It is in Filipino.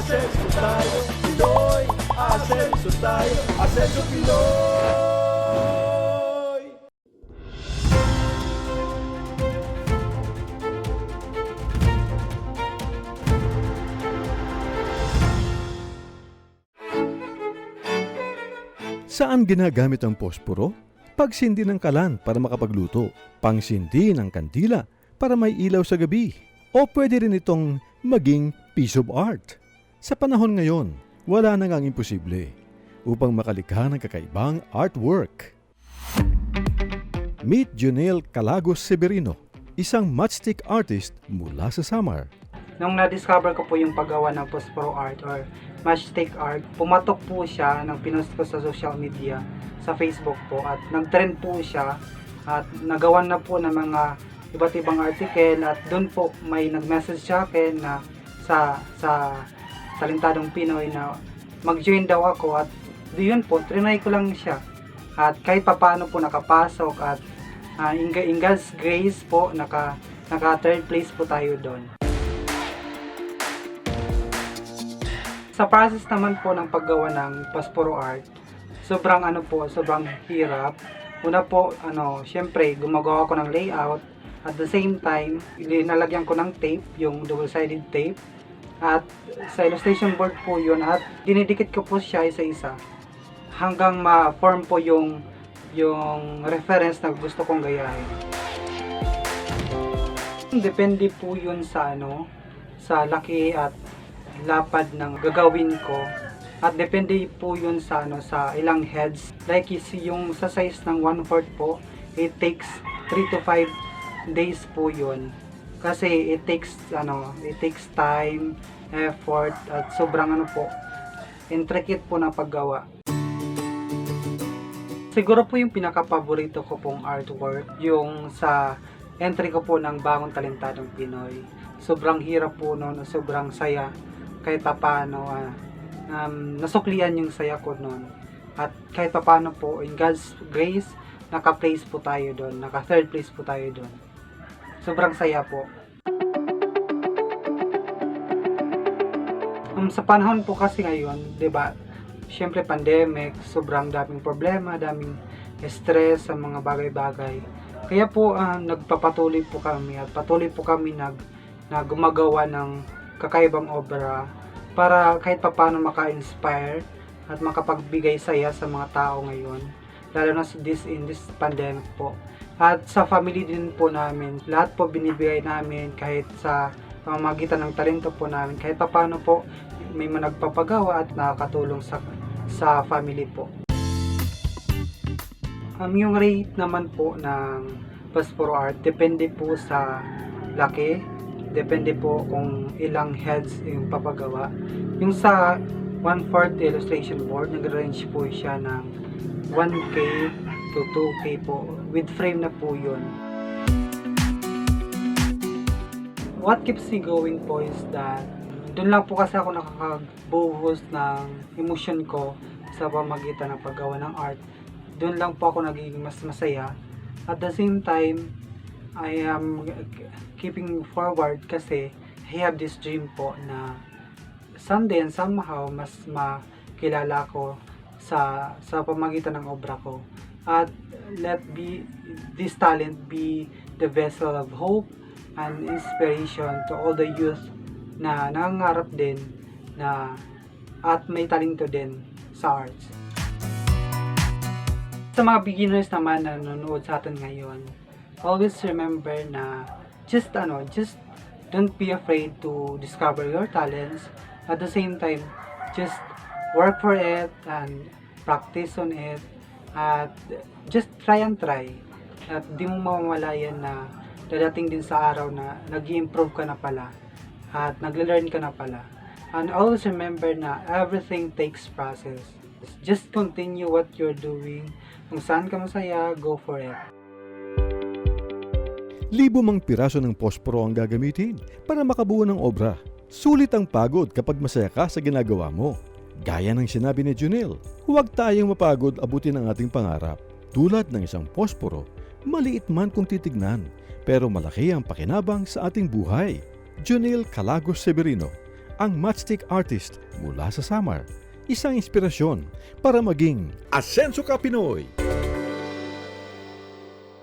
Asenso tayo, Pinoy! Asenso tayo, Asenso Pinoy! Saan ginagamit ang posporo? Pagsindi ng kalan para makapagluto, pangsindi ng kandila para may ilaw sa gabi, o pwede rin itong maging piece of art. Sa panahon ngayon, wala na ngang imposible upang makalikha ng kakaibang artwork. Meet Junel Calagos Severino, isang matchstick artist mula sa Samar. Nung na-discover ko po yung paggawa ng Prospero art or matchstick art, pumatok po siya nang pinost ko sa social media, sa Facebook po at nag-trend po siya at nagawan na po ng mga iba't ibang article at doon po may nag-message sa akin na sa sa talentadong Pinoy na mag-join daw ako at yun po, trinay ko lang siya at kahit papaano po nakapasok at uh, in, in God's grace po naka naka third place po tayo doon. Sa process naman po ng paggawa ng Pasporo Art, sobrang ano po, sobrang hirap. Una po, ano, syempre, gumagawa ko ng layout. At the same time, nalagyan ko ng tape, yung double-sided tape. At sa illustration board po yun. At dinidikit ko po siya isa-isa. Hanggang ma-form po yung yung reference na gusto kong gayahin. Depende po yun sa ano, sa laki at lapad ng gagawin ko. At depende po yun sa ano sa ilang heads. Like is yung sa size ng 1/4 po, it takes 3 to 5 days po yun. Kasi it takes ano, it takes time, effort at sobrang ano po, intricate po na paggawa. Siguro po yung pinaka-paborito ko pong artwork, yung sa entry ko po ng Bagong Talentadong Pinoy. Sobrang hirap po noon, sobrang saya kahit paano ah, um, nasuklian yung saya ko noon. At kahit paano po, in God's grace, naka-place po tayo doon, naka-third place po tayo doon. Sobrang saya po. Um, sa panahon po kasi ngayon, 'di ba? Syempre pandemic, sobrang daming problema, daming stress sa mga bagay-bagay. Kaya po ah, nagpapatuloy po kami at patuloy po kami nag na gumagawa ng kakaibang obra para kahit papano maka-inspire at makapagbigay saya sa mga tao ngayon lalo na this in this pandemic po at sa family din po namin lahat po binibigay namin kahit sa pamamagitan ng talento po namin kahit papano po may mga nagpapagawa at nakakatulong sa sa family po um, yung rate naman po ng Pasporo Art depende po sa laki depende po kung ilang heads yung papagawa. Yung sa 1/4 illustration board, nag-range po siya ng 1K to 2K po. With frame na po yun. What keeps me going po is that doon lang po kasi ako nakakagbuhos ng emotion ko sa pamagitan ng paggawa ng art. Doon lang po ako nagiging mas masaya. At the same time, I am keeping forward kasi I have this dream po na someday and somehow mas makilala ko sa sa pamagitan ng obra ko at let be this talent be the vessel of hope and inspiration to all the youth na nangangarap din na at may talento din sa arts. Sa mga beginners naman na nanonood sa atin ngayon, always remember na just ano, just don't be afraid to discover your talents. At the same time, just work for it and practice on it. At just try and try. At di mo mamamalayan na dadating din sa araw na nag improve ka na pala. At nagle-learn ka na pala. And always remember na everything takes process. Just continue what you're doing. Kung saan ka masaya, go for it. Libo mang piraso ng posporo ang gagamitin para makabuo ng obra. Sulit ang pagod kapag masaya ka sa ginagawa mo. Gaya ng sinabi ni Junel, huwag tayong mapagod abutin ang ating pangarap. Tulad ng isang posporo, maliit man kung titignan, pero malaki ang pakinabang sa ating buhay. Junel Calagos Severino, ang matchstick artist mula sa Samar. Isang inspirasyon para maging Asenso ka Pinoy!